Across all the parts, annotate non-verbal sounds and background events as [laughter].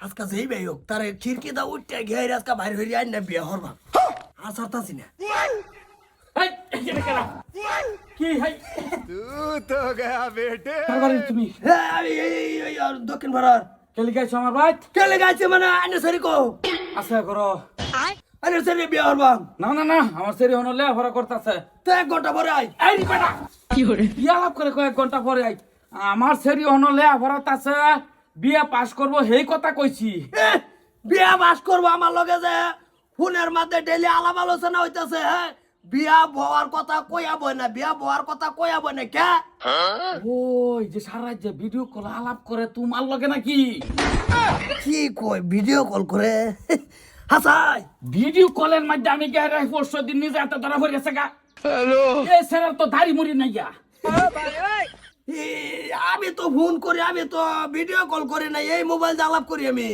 আজকা যেই ভাই হোক তার খিড়কি দা উঠতে গিয়ে আজকা বাইর হয়ে যায় না বিয়ে হরবা আর সারতাছি না। ভারত আমার ভাই? কেলে মানে আইনে আছে আইনে না না না আমার তো এক পরে কি করে পরে আই আমার বিয়া পাস করব সেই কথা কইছি। এ, বিয়া বাস করব আমার লগে যে ফোনের মধ্যে ডেলি আলাপ আলোচনা হইতাছে হ্যাঁ বিয়া বওয়ার কথা কইয়া বই না বিয়া বওয়ার কথা কইয়া বই না কে? ওই যে সারা যে ভিডিও কল আলাপ করে তোমার লগে নাকি? কি কই ভিডিও কল করে? হাসাই। ভিডিও কলের মধ্যে আমি গেরে পরশু দিন নিজে এত ধরা পড়ে গেছে গা? হ্যালো। এই সেরার তো দাড়ি মুড়ি নাই গা। এ, আমি তো ফোন করি আমি তো ভিডিও কল করি না এই মোবাইল দিয়ে আলাপ করি আমি।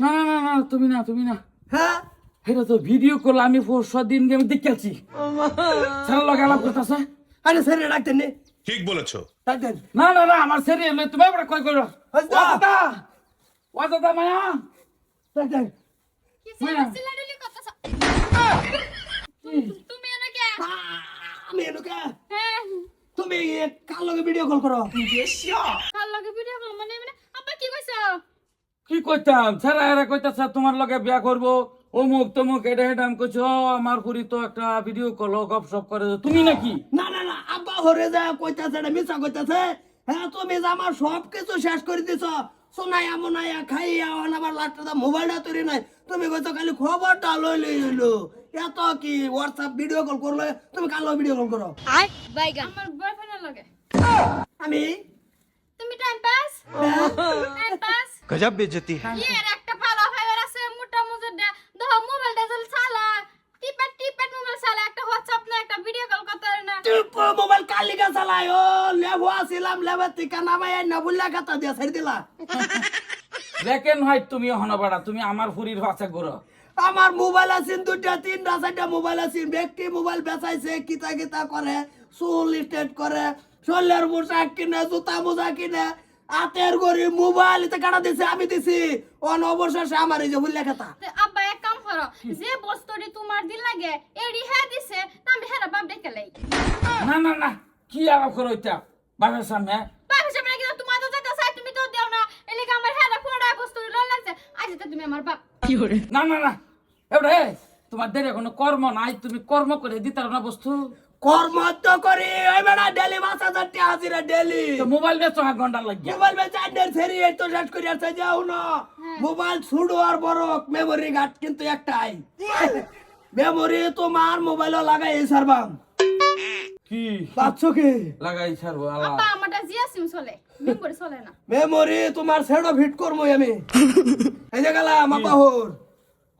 না না না না তুমি না তুমি না। হ্যাঁ? এটা তো ভিডিও কল আমি পরশু দিন আমি দেখেছি সেরার লগে আলাপ করতেছে। আরে স্যার ডাকতেন নি। ঠিক বলেছ। ডাকতেন। না না না আমার সেরি এলে তুমি এবার কই করো? হাসদা। ওয়াদাদা ওয়াদাদা মায়া। ডাকতেন। মায়া চিল্লাচিল্লি করতেছ। তুমি এনে কে? আমি এনুকে হ্যাঁ, তুমি এ কার লগে ভিডিও কল করো। কার লগে ভিডিও কল মানে মানে আব্বা কি কইছো? কি কইতাম? স্যারা এরা কইতাছে তোমার লগে বিয়া করব। অমুক তমুক এটা এটা আমি কইছো আমার পুরি তো একটা ভিডিও কল গপ সপ করে। তুমি নাকি? না না না আব্বা হরে যা কইতাছে এটা মিছা কইতাছে। হ্যাঁ তুমি যে আমার সব কিছু শেষ করে দিছ সোনাইয়া মোনাইয়া খাইয়া আমার লাটটা মোবাইলটা তৈরি নাই। তুমি কইছো খালি খবরটা লই লই লইলো। এত কি হোয়াটসঅ্যাপ ভিডিও কল করলে তুমি কালো ভিডিও কল করো? আমার বয়ফ্রেন্ডের লগে। আমি? তুমি গজব বেজতি। মোবাইল তুমি হনবাড়া তুমি আমার ফুরির আছে গুরু আমার মোবাইল আছেন দুইটা তিনটা চারটা মোবাইল আছেন। ব্যক্তি মোবাইল বেচাইছে কিতা কিতা করে সোল করে শরীরের পোশাক কিনে জুতা মোজা কিনে হাতের গড়ি মোবাইল এতে কাটা দিছে আমি দিছি অন অবশেষে আমার এই যে বুল্লা খাতা তো আব্বা এক কাম করো, যে বস্তুটি তোমার দিল লাগে, এডি হ্যাঁ দিছে, তা আমি হেরা বাপ ডেকে লাই। না না না কি আলাপ করো এটা বাবার সামনে বাপ হিসেবে নাকি তোমার তো যেতে চাই, তুমি তো দেও না। এলিগে আমার হেরা কোনটা বস্তুটি লল লাগছে। আজ তো তুমি আমার বাপ। না না না এবারে তোমার দেরে কোনো কর্ম নাই তুমি কর্ম করে দিতে না বস্তু কর্ম তো করি। ওই বেড়া ডেলি পাঁচ হাজার টাকা হাজিরা ডেলি। তো মোবাইল বেচো এক ঘণ্টা লাগিয়া মোবাইল বেচে আন্ডার ছেড়ে এই তো শেষ করে আসছে যাও না। মোবাইল ছুড়ো আর বড় মেমোরি গার্ড কিন্তু একটাই। মেমোরি তোমার মোবাইলও লাগাই এই সারবাম কি? পাচ্ছ কি? লাগাই ছাড়বো আলা আব্বা আমারটা জিয়া সিম চলে। মেম্বর চলে না। মেমোরি তোমার সেডো ফিট করব আমি। এই যে গেলাম আপা হোর।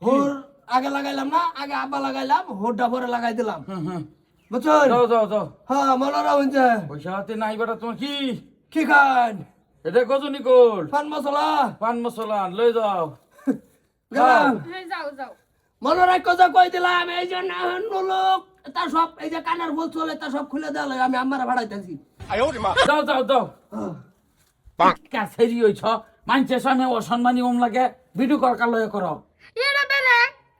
হোর আগে লাগাইলাম না আগে আব্বা লাগাইলাম হোরটা পরে লাগাই দিলাম। হুম হুম। বুঝছ যাও যাও যাও। হ্যাঁ মনোরা হইছে পয়সা হাতে নাই বেটা তোমার কি? কি খান? এটা কজনি কোল পান মশলা। পান মশলা লই যাও। [laughs] গেলাম। যাও। যাও মনে রাখো যে কই দিলাম এই যে নাহান্ন লোক তা সব এই যে কানের বল চলে তা সব খুলে দেওয়া আমি আমার ভাড়াইতেছি। যাও যাও যাও। কাছেরি হইছ? মানছে সামনে অসম্মানী ওম লাগে। ভিডিও কল করো। বেলে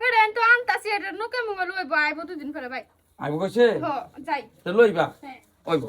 এটা তো আনতাছি এটা নোকে মোবাইল ওই বাই দুদিন পরে ভাই। আইব কইছে? যাই। তো লইবা। হ্যাঁ। ওইব